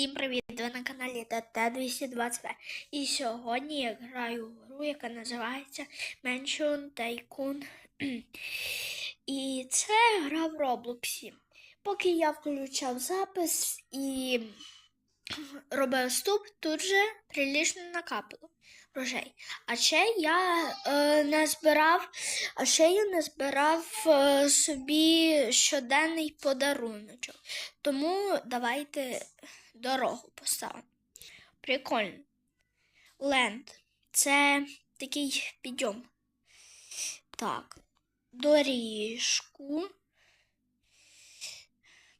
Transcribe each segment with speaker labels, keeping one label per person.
Speaker 1: Всім привіт! Ви на каналі ТТ222. І сьогодні я граю гру, яка називається Mansion Tycoon. І це гра в Роблоксі. Поки я включав запис і робив вступ, тут же прилічно накапало грошей. А ще я е, не збирав, а ще я не збирав е, собі щоденний подаруночок. Тому давайте дорогу поставимо. Прикольно. Ленд. Це такий підйом. Так. Доріжку.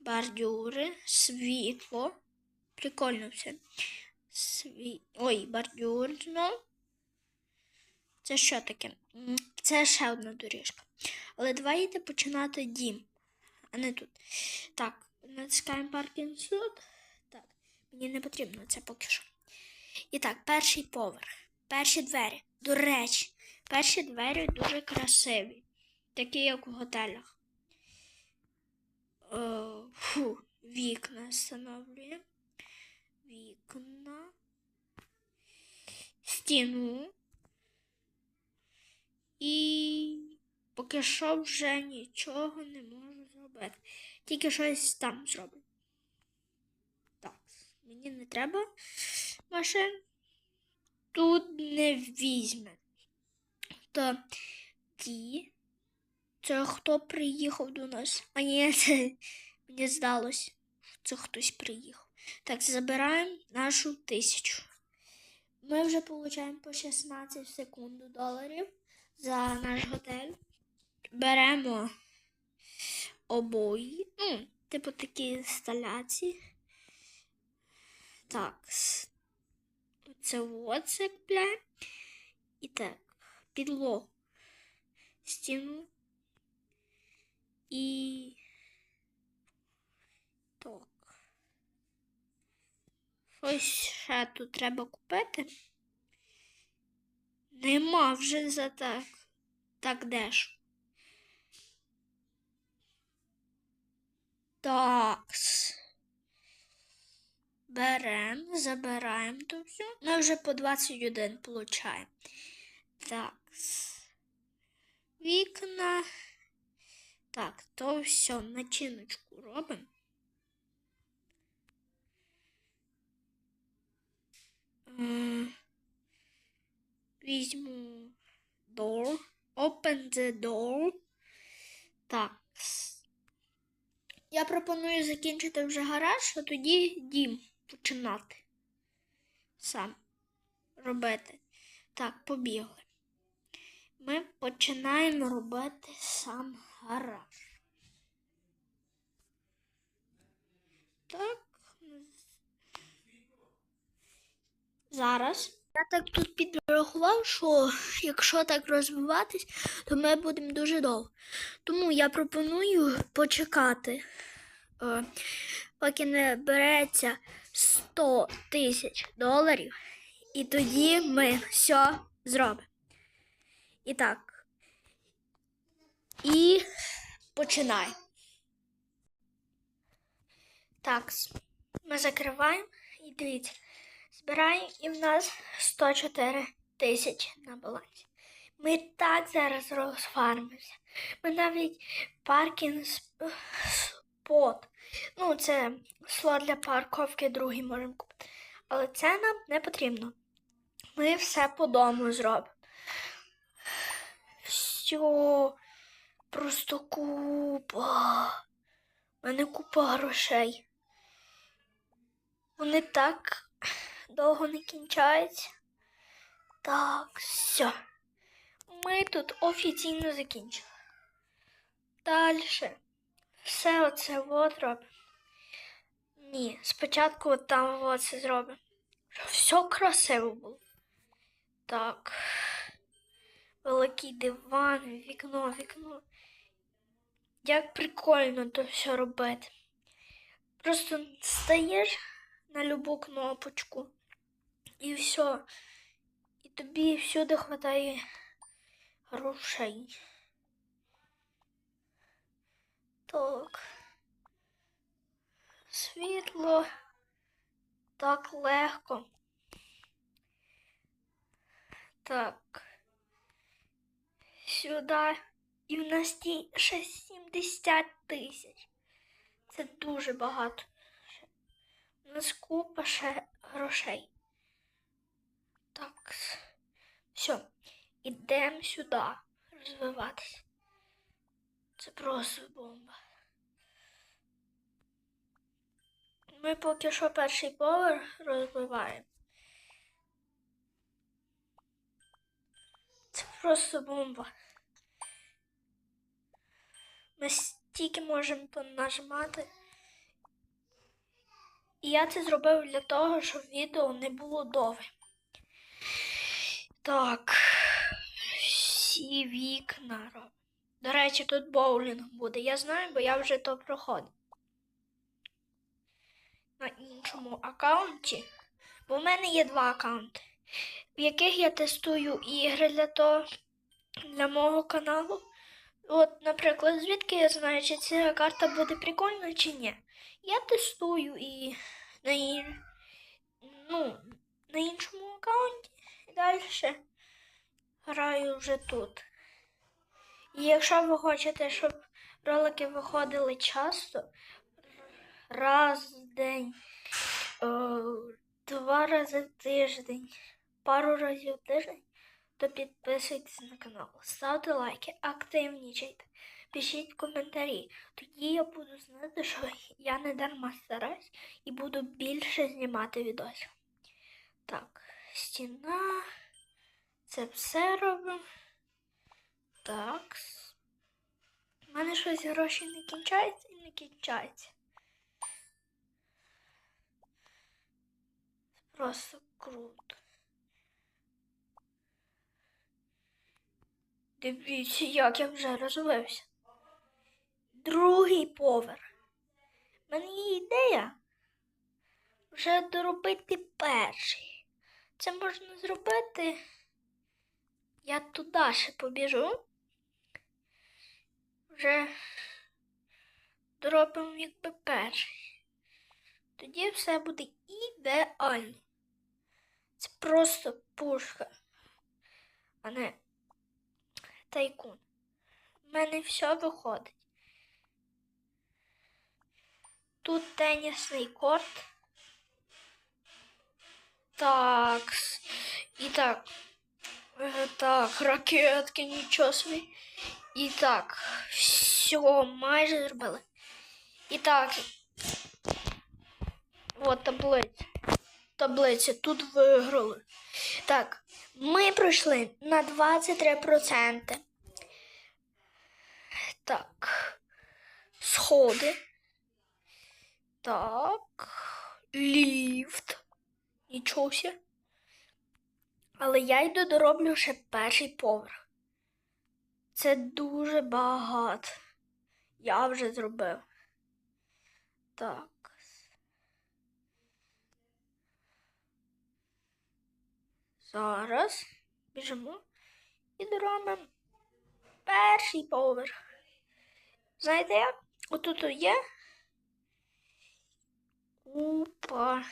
Speaker 1: Бордюри, світло. Прикольно все. Сві... Ой, бордюр знов. Це що таке? Це ще одна доріжка. Але давайте починати дім, а не тут. Так, натискаємо паркінг слот. Мені не потрібно це поки що. І так, перший поверх, перші двері. До речі, перші двері дуже красиві, такі як у готелях. Е, фу, вікна встановлюємо. Вікна. Стіну. І поки що вже нічого не можу зробити. Тільки щось там зроблю. Мені не треба машин. Тут не візьме. То ті. Це хто приїхав до нас? А ні, це мені здалось, що це хтось приїхав. Так, забираємо нашу тисячу. Ми вже отримуємо по 16 в секунду доларів за наш готель. Беремо обої. Ну, типу такі інсталяції. Так. Це от. І так, підлогу. Стіну. І так. Щось ще тут треба купити. Нема вже за так. Так дешево. Такс. Берем, забираємо то все. Ми вже по 21 получаємо. Такс. Вікна. Так, то все, начиночку робимо. Візьму door. Open the door. Так. Я пропоную закінчити вже гараж, а тоді дім починати. Сам робити. Так, побігли. Ми починаємо робити сам гараж. Так. Зараз. Я так тут підрахував, що якщо так розвиватись, то ми будемо дуже довго. Тому я пропоную почекати, е, поки не береться 100 тисяч доларів, і тоді ми все зробимо. І так. І починаємо. Так, ми закриваємо і дивіться. Збираємо і в нас 104 тисячі на балансі. Ми так зараз розфармимося. Ми навіть паркінг сп- спот. Ну, це слот для парковки другий можемо купити. Але це нам не потрібно. Ми все по дому зробимо. Все. Просто купа. У мене купа грошей. Вони так довго не кінчаються. Так, все. Ми тут офіційно закінчили. Далі. Все оце от робимо. Ні, спочатку от там от це зробимо. Щоб все красиво було. Так. Великий диван, вікно, вікно. Як прикольно то все робити. Просто стаєш на любу кнопочку. І все. І тобі всюди хватає грошей. Так. Світло. так легко. Так. Сюди. І в нас ті ще 70 тисяч. Це дуже багато. У нас купа ще грошей. Так. Все. Ідемо сюди розвиватися. Це просто бомба. Ми поки що перший поверх розбиваємо. Це просто бомба. Ми стільки можемо понажимати. І я це зробив для того, щоб відео не було довге. Так. Всі вікна. До речі, тут боулінг буде. Я знаю, бо я вже то проходив. На іншому аккаунті. Бо в мене є два аккаунти, в яких я тестую ігри для того, для мого каналу. От, наприклад, звідки я знаю, чи ця карта буде прикольна чи ні. Я тестую і на, і... ну, на іншому аккаунті і далі граю вже тут. І якщо ви хочете, щоб ролики виходили часто, раз в день, е, два рази в тиждень, пару разів в тиждень, то підписуйтесь на канал, ставте лайки, активнічайте, пишіть коментарі. Тоді я буду знати, що я не дарма стараюсь і буду більше знімати відосів. Так, стіна. Це все робимо. Так. У мене щось гроші не кінчаються і не кінчаються. Це просто круто. Дивіться, як я вже розвився. Другий поверх. У мене є ідея вже доробити перший. Це можна зробити. Я туди ще побіжу. Вже доробимо якби перший. Тоді все буде ідеально. Це просто пушка, а не тайкун. У мене все виходить. Тут тенісний корт. Так. І так. Е, Так, ракетки, нічого собі. І так, все, майже зробили. І так. От таблиця. Таблиця, тут виграли. Так, ми пройшли на 23%. Так. Сходи. Так. Ліфт. Нічого. Але я йду дороблю ще перший поверх. Це дуже багато. Я вже зробив. Так. Зараз біжимо і доробимо перший поверх. Знаєте? Отут є. Опа.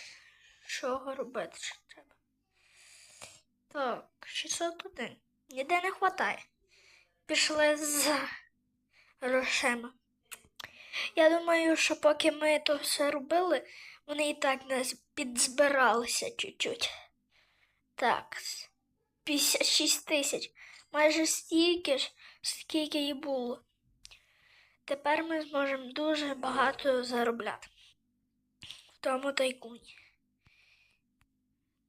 Speaker 1: Що робити ще треба? Так, 601. Ніде не вистачає. Пішли за грошима. Я думаю, що поки ми то все робили, вони і так нас підзбиралися чуть-чуть. Так, 56 тисяч. Майже стільки ж, скільки і було. Тепер ми зможемо дуже багато заробляти в тому тайкуні.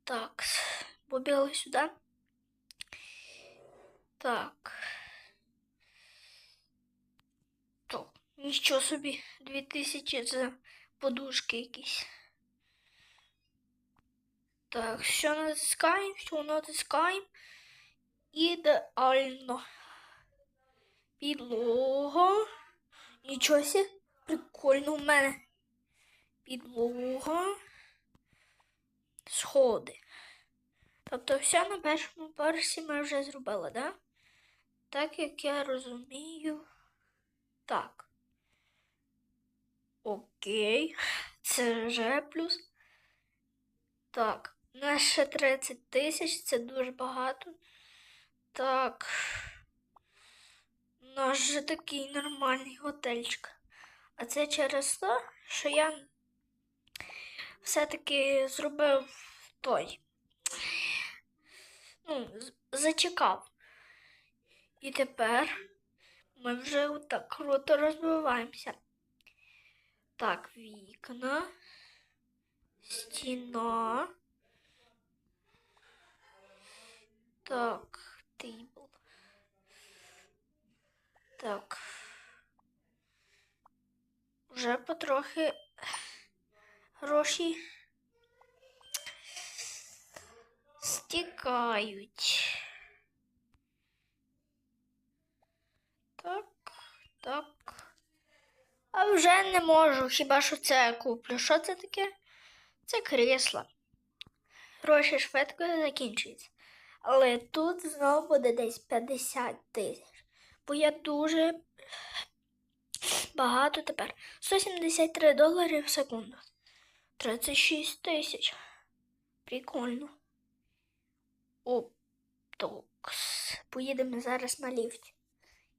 Speaker 1: Так, побігли сюди. Так. То, нічого собі, 2000 за подушки якісь. Так, все натискаємо, все натискаємо. Ідеально. Підлога. Нічого себе, прикольно в мене. Підлога. Сходи. Тобто все на першому поверсі ми вже зробили, да? Так як я розумію. Так. Окей. Це вже плюс. Так, ще 30 тисяч, це дуже багато. Так. У нас же такий нормальний готельчик. А це через те, що я все-таки зробив той. Ну, зачекав. І тепер ми вже так круто розвиваємося. Так, вікна, стіна. Так, тейбл. Так. Вже потрохи гроші стікають. Так, так. А вже не можу, хіба що це куплю. Що це таке? Це крісло. Гроші швидко закінчуються. Але тут знову буде десь 50 тисяч. Бо я дуже багато тепер. 173 долари в секунду. 36 тисяч. Прикольно. О, токс. Поїдемо зараз на ліфті.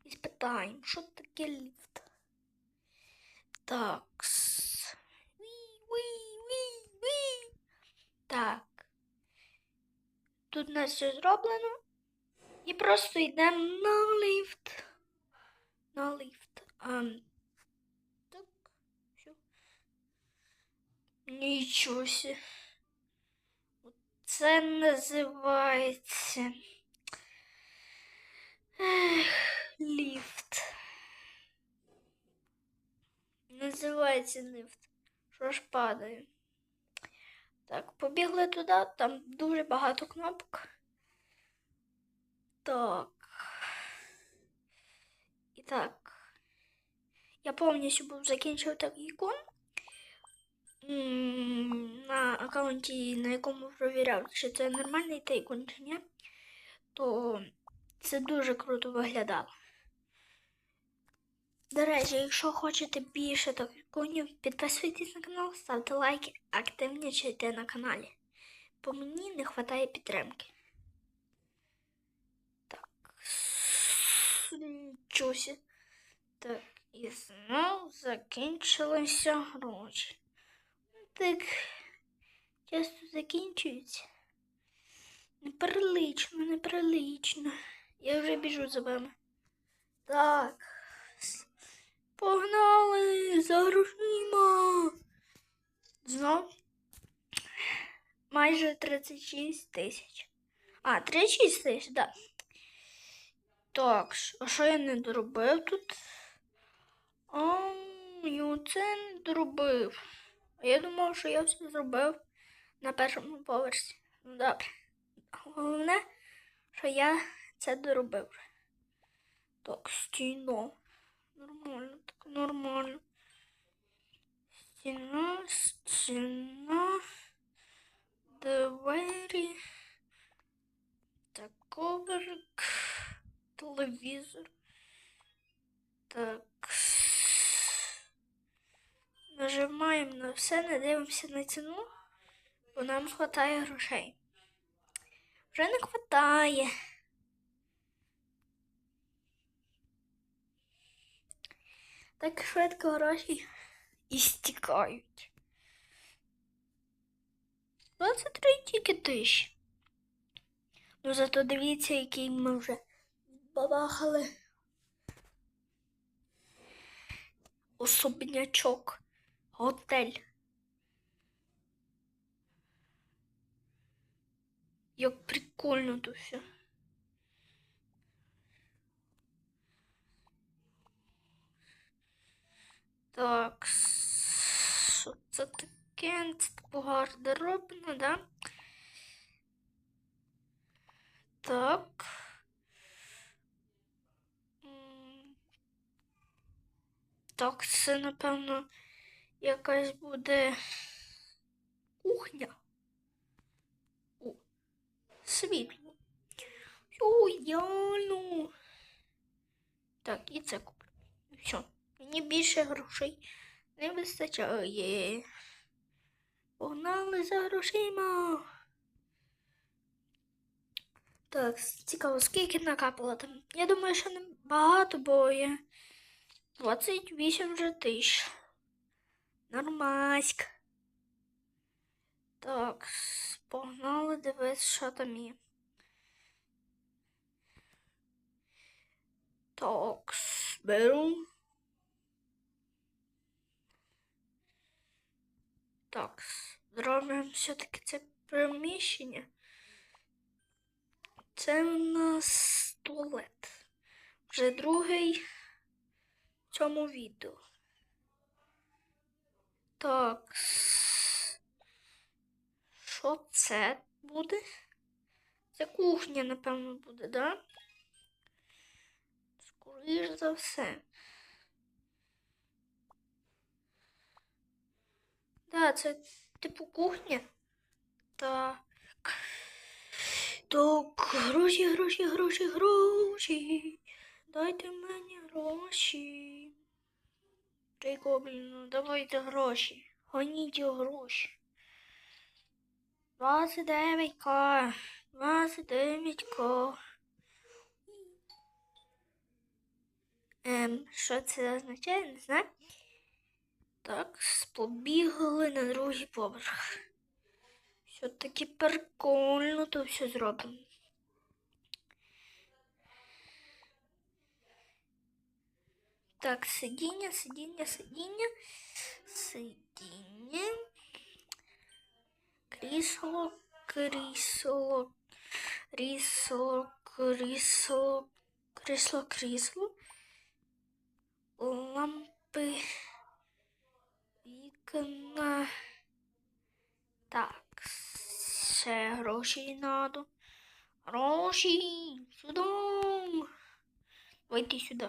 Speaker 1: І спитаємо, що таке ліфт. Такс. Так. Тут у нас все зроблено. І просто йдемо на ліфт. На ліфт. Ам, так. Що? Нічого. Це називається. Ех, ліфт. Називається ліфт. Що ж падає? Так, побігли туди, там дуже багато кнопок. Так. І так. Я повністю закінчив такий ікон. На аккаунті, на якому провіряв, чи це нормальний тейкон чи ні, то це дуже круто виглядало. До речі, якщо хочете більше таких конів, підписуйтесь на канал, ставте лайки, активнічайте на каналі. Бо мені не вистачає підтримки. Так. Нічого. Так, і знову закінчилися гроші. Так часто закінчуються. Неприлично, неприлично. Я вже біжу за вами. Так. Погнали за грошима. Знов майже 36 тисяч. А, 36 тисяч, так. Так, а що я не доробив тут? А, я це не доробив. Я думав, що я все зробив на першому поверсі. Ну добре. Головне, що я це доробив. Так, стіно. Нормально, нормально. Стіна, стіна, двері, так, коврик, телевізор. Так. Нажимаємо на все, не дивимося на ціну, бо нам вистачає грошей. Вже не вистачає. Так швидко гроші і стікають. 23 тільки тисячі. Ну зато дивіться, який ми вже бабахали. Особнячок. Готель. Як прикольно тут все. Так, що це таке? Це да? Так. Так, це, напевно, якась буде кухня. О, світло. Ой, Яну. Так, і це куплю. Все. Мені більше грошей не вистачає. Погнали за грошима. Так, цікаво, скільки накапало там. Я думаю, що не багато, бо є 28 вже тисяч. Нормаськ. Так, погнали дивись, що там є. Так, беру. Так, зробимо все-таки це приміщення. Це у нас туалет. Вже другий в цьому відео. Так. Що це буде? Це кухня, напевно, буде, да? Скоріш за все. Да, це типу кухня. Так. Так, гроші, гроші, гроші, гроші. Дайте мені гроші. Цей гоблін, ну давайте гроші. Гоніть гроші. 29к. 29к. Ем, що це означає, не знаю. Так, побігли на другий поверх. Все-таки прикольно то все зроблено. Так, сидіння, сидіння, сидіння, сидіння. Крісло, крісло, крісло, крісло, крісло, крісло. Лампи, вікна. Так, ще гроші надо. Гроші, сюди. Давайте сюди.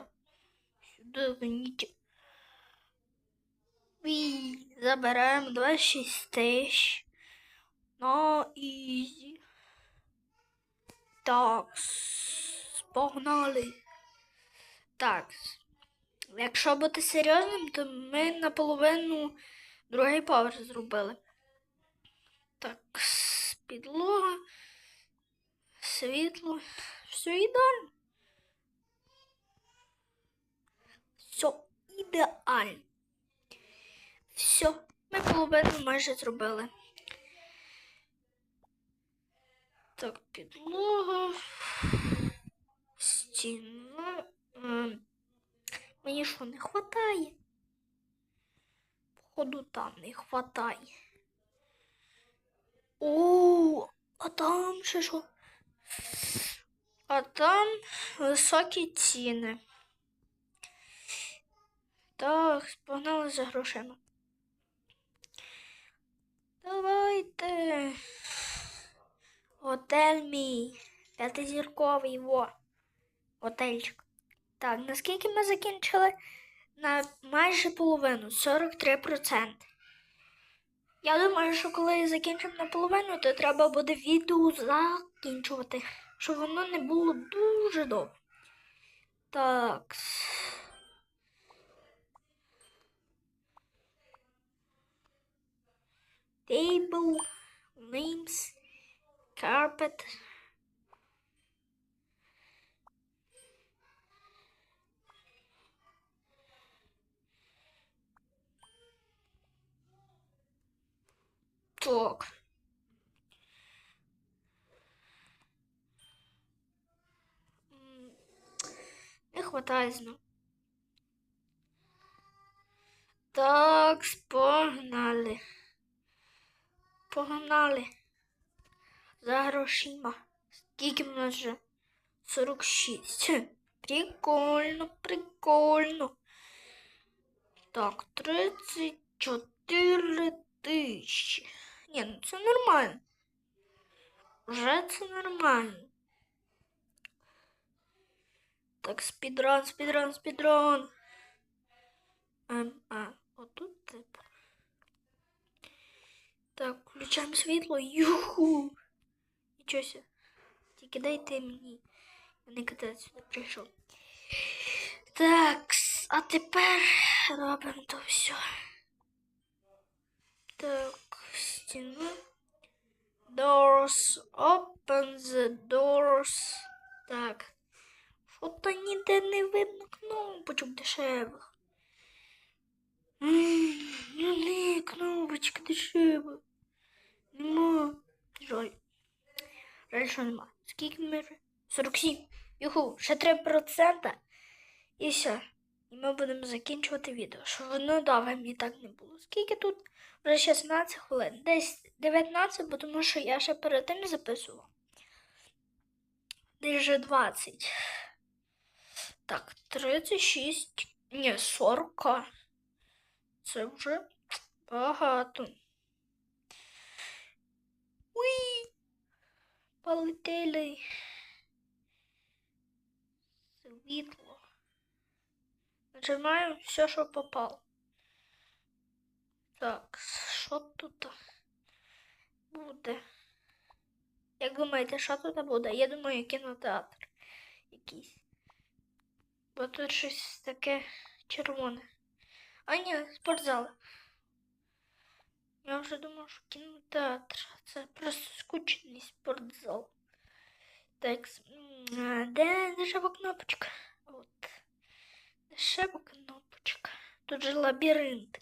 Speaker 1: Сюди гоніть. І забираємо 26 тисяч. На ізі. Так, погнали. Так. Якщо бути серйозним, то ми наполовину другий поверх зробили. Так, підлога, світло, все ідеально. Все ідеально. Все, ми половину майже зробили. Так, підлога, стіна. Ем, Мені що не хватає? Походу там не хватає. О, а там ще що? А там високі ціни. Так, погнали за грошима. Давайте. Готель мій. П'ятизірковий, во. Готельчик. Так, наскільки ми закінчили? На майже половину, 43%. Я думаю, що коли закінчимо наполовину, то треба буде відео закінчувати, щоб воно не було дуже довго. Так. Table, names, carpet. Так. Не хватає знов. Так, погнали. Погнали. За грошима. Скільки в нас вже? 46. Хе, Прикольно, прикольно. Так, 34 тисячі. Ні, ну це нормально. Вже це нормально. Так, спідран, спідран, спідран. Ем, а, отут типу. Так, включаємо світло. Юху. Нічого ся. Тільки дайте мені. Я не коли сюди прийшов. Так, а тепер робимо то все. Так, стіну. Doors. Open the doors. Так. Що то ніде не видно кнопочок дешевих. М, Ну не, кнопочка дешева. Нема. Жаль. Жаль, що нема. Скільки ми вже? 47. Юху, ще 3%. І все. І ми будемо закінчувати відео. Що воно довгим і так не було. Скільки тут? Вже 16 хвилин. Десь 19, бо тому що я ще перед тим записував. Десь вже 20. Так, 36. Ні, 40. Це вже багато. Уй! Полетели. Світло. Нажимаю все, що попало. Так, що тут буде? Як думаєте, що тут буде? Я думаю, кінотеатр якийсь. Бо тут щось таке червоне. А ні, спортзал. Я вже думав, що кінотеатр. Це просто скучний спортзал. Так, де дешева кнопочка? От. Дешева кнопочка. Тут же лабіринт.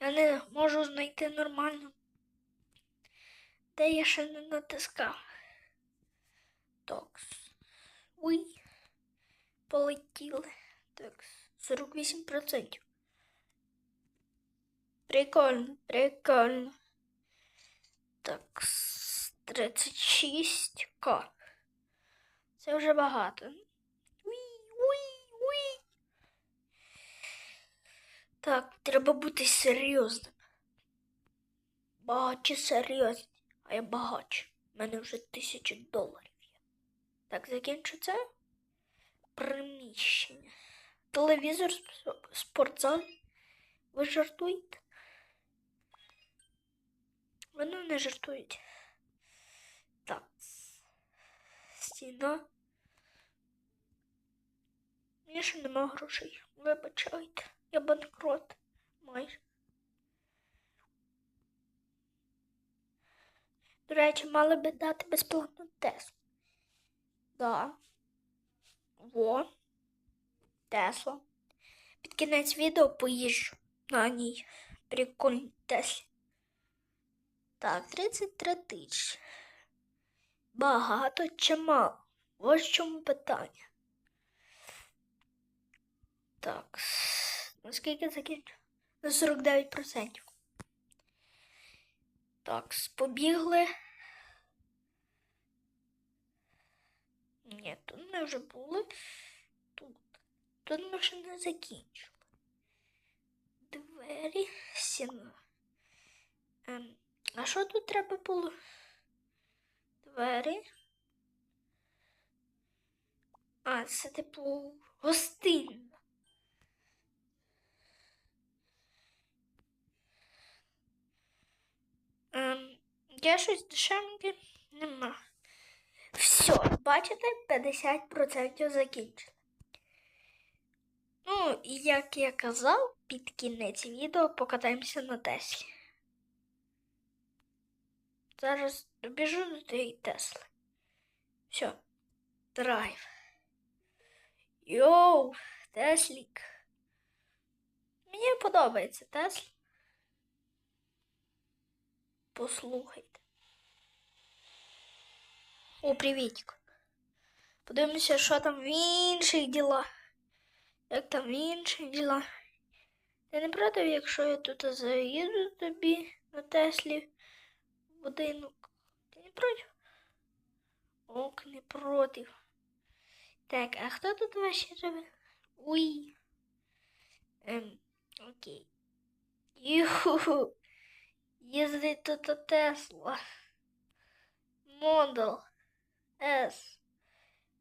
Speaker 1: Я не можу знайти нормально. Де я ще не натискав. Токс. Уй. Полетіли. Так, 48%. Прикольно, прикольно. Так, 36к. Це вже багато. Уй, уй, уй. Так, треба бути серйозним. Багачі серйозні, а я багач. У мене вже тисяча доларів є. Так, закінчу це. Приміщення. Телевізор, спортзал. Ви жартуєте? Вони не жартують. Так. Стіна. Мені ще нема грошей. Вибачайте. Я банкрот. Майже. До речі, мали би дати безплатну Теслу. Да. Во. Тесла. Під кінець відео поїжджу на ній. Прикольній Теслі. Так, 33 тисячі. Багато чи мало? Ось в чому питання. Так. Наскільки закінчу? На 49%. Так, побігли. Ні, тут ми вже були. Тут. Тут ми ще не закінчили. Двері, стіна. Ем, а що тут треба було? Двері. А, це типу гостинна. Ем, я щось дешевеньке нема. Все, бачите, 50% закінчили. Ну, як я казав, під кінець відео покатаємося на Теслі. Зараз добіжу до тієї Тесли. Все, драйв. Йоу, Теслік. Мені подобається Тесла. Послухайте. О, привітик. Подивимося, що там в інших ділах. Як там в інших ділах. Ти не проти, якщо я тут заїду тобі на Теслі в будинок. Ти не проти? Ок, не проти. Так, а хто тут ваші живе? Уй. Ем, окей. Юху. Їздить тут Тесла. Модел С.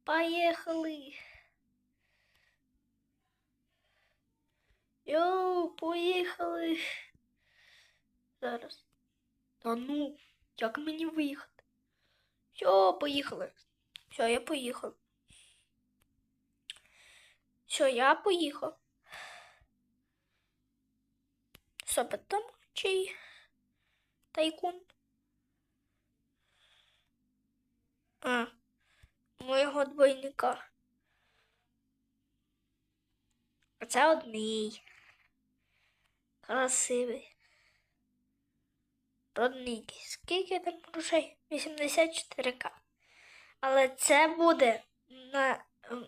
Speaker 1: Поїхали. Йоу, поїхали. Зараз. Та ну, як мені виїхати? Все, поїхали. Все, я поїхав. Все, я поїхав. Що потом чий тайкун. А, моєго двойника. А це одний. Красивий. Родний. Скільки там грошей? 84к. Але це буде на ем,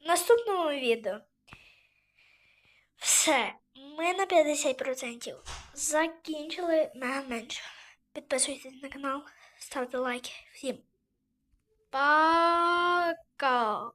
Speaker 1: наступному відео. Все. Ми на 50% закінчили на менше. Підписуйтесь на канал, ставте лайки. Всім пока!